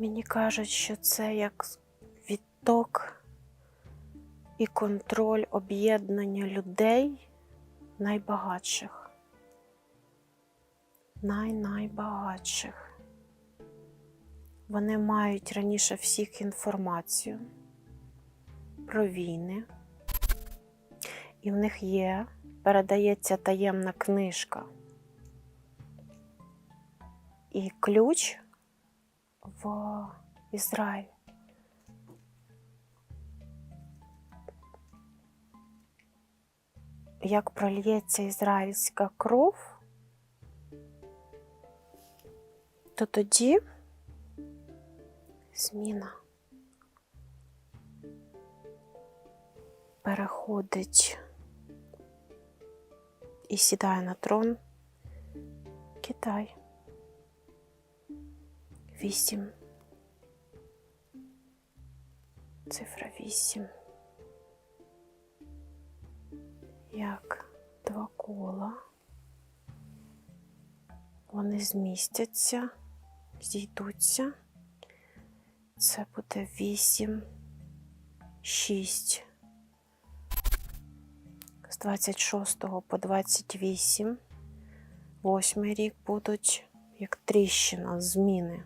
Мені кажуть, що це як відток і контроль об'єднання людей найбагатших. Най-найбагатших. Вони мають раніше всіх інформацію про війни, і в них є, передається таємна книжка і ключ в Ізраїль. Як прольється ізраїльська кров, то тоді зміна переходить і сідає на трон Китай. Вісім. Цифра вісім. Як два кола. Вони змістяться, зійдуться. Це буде вісім, шість. З 26 по 28. Восьмий рік будуть як тріщина зміни.